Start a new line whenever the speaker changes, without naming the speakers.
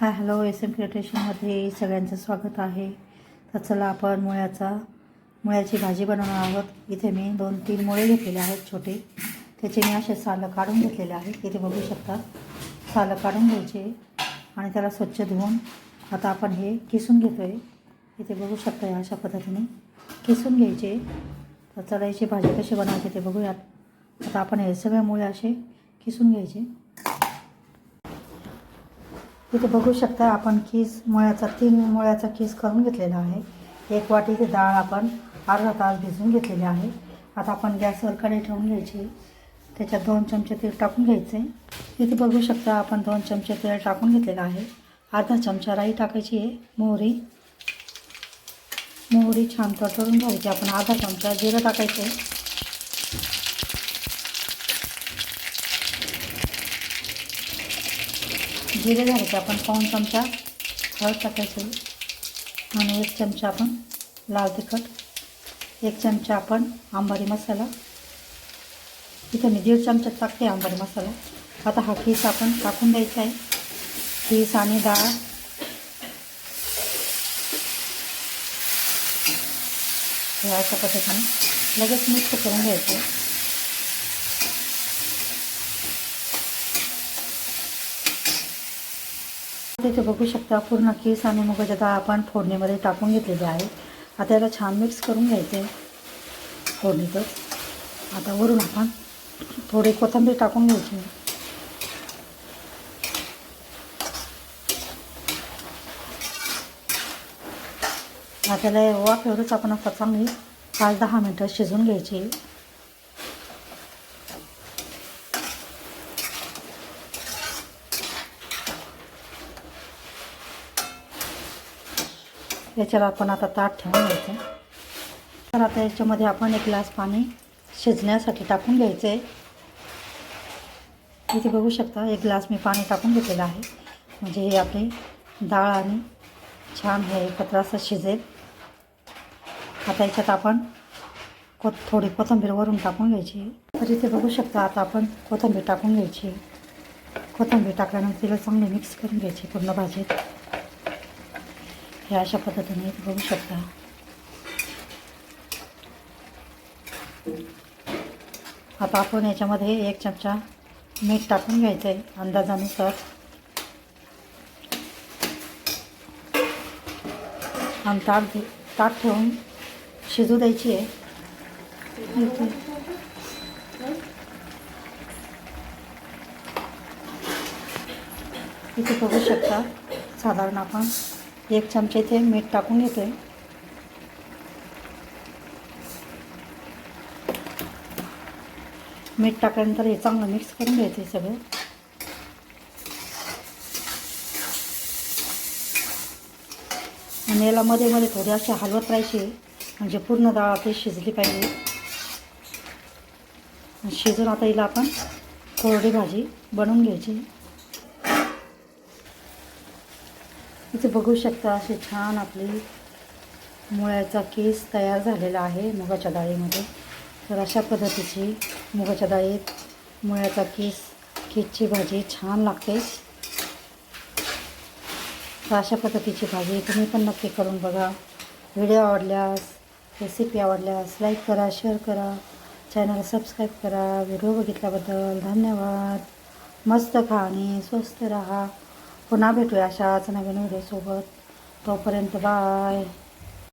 हाय hello S M क्रिएटेशनमध्ये सगळ्यांचं स्वागत आहे. तर चला आपण मुळ्याचा मुळ्याची भाजी बनवणार आहोत. इथे मी दोन तीन मुळे घेतलेले आहेत छोटे. त्याचे मी असे सालं काढून घेतलेले आहेत. इथे बघू शकता सालं काढून घ्यायचे आणि त्याला स्वच्छ धुवून आता आपण हे किसून घेतो आहे इथे बघू शकता अशा पद्धतीने किसून घ्यायचे. तर चला याची भाजी कशी बनवायची ते बघूयात. आता आपण हे सगळे मुळे असे किसून घ्यायचे. इथे बघू शकता आपण खीस मुळ्याचा तीन मुळ्याचा खीस करून घेतलेला आहे. एक वाटी इथे डाळ आपण अर्धा तास भिजवून घेतलेली आहे. आता आपण गॅसवर कढई ठेवून घ्यायची. त्याच्यात दोन चमचे तेल टाकून घ्यायचे. इथे बघू शकता आपण दोन चमचे तेल टाकून घेतलेलं आहे. अर्धा चमचा राई टाकायची आहे. मोहरी. मोहरी छान तडतडून घ्यायची. आपण अर्धा चमचा जिरं टाकायचं जिरे झाले की आपण पाऊन चमचा हळद टाकायची. आणि एक चमचा आपण लाल तिखट. एक चमचा आपण आंबारी मसाला. इथं मी दीड चमचा टाकते आंबारी मसाला. आता हा खीस आपण टाकून द्यायचा आहे. खीस आणि डाळ. हे अशा पद्धतीने लगेच मिक्स करून घ्यायचं. आहे इथे बघू शकता पूर्ण केस आणि मुगाच्या डाळ आपण फोडणीमध्ये टाकून घेतलेली आहे. आता याला छान मिक्स करून घ्यायचे. फोडणीतच. आता वरून आपण थोडी कोथिंबीर टाकून घ्यायची. आता त्याला एवढंच आपण आता चांगली पाच दहा मिनटं शिजवून घ्यायची. याच्यावर आपण आता ताट ठेवून घ्यायचं. तर आता याच्यामध्ये आपण एक ग्लास पाणी शिजण्यासाठी टाकून घ्यायचं आहे इथे बघू शकता एक ग्लास मी पाणी टाकून घेतलेलं आहे. म्हणजे हे आपली डाळ आणि छान हे एकत्र असं शिजेल. आता याच्यात आपण को थोडी कोथिंबीर वरून टाकून घ्यायची. तर इथे बघू शकता आता आपण कोथिंबीर टाकून घ्यायची. कोथिंबीर टाकल्यानंतर तिला चांगली मिक्स करून घ्यायची पूर्ण भाजीत. हे अशा पद्धतीने बघू शकता. आता आपण याच्यामध्ये एक चमचा मीठ टाकून घ्यायचं आहे अंदाजानुसार. आणि ताक ताक ठेवून शिजू द्यायची आहे. इथे बघू शकता साधारण आपण एक चमचा इथे मीठ टाकून घेतो आहे मीठ टाकल्यानंतर हे चांगलं मिक्स करून घ्यायचं आहे सगळं. आणि याला मध्ये मध्ये थोडी अशी हलवत राहायची म्हणजे पूर्ण डाळ आपली शिजली पाहिजे. शिजून आता हिला आपण कोरडी भाजी बनवून घ्यायची. इथे बघू शकता अशी छान आपली मुळ्याचा केस तयार झालेला आहे मुगाच्या डाळीमध्ये. तर अशा पद्धतीची मुगाच्या डाळीत मुळ्याचा केस केसची भाजी छान लागते. तर अशा पद्धतीची भाजी तुम्ही पण नक्की करून बघा. व्हिडिओ आवडल्यास रेसिपी आवडल्यास लाईक करा शेअर करा. चॅनल सबस्क्राईब करा. व्हिडिओ बघितल्याबद्दल धन्यवाद. मस्त खा आणि स्वस्त राहा. पुन्हा भेटूया अशाच नवीन व्हिडिओसोबत तोपर्यंत बाय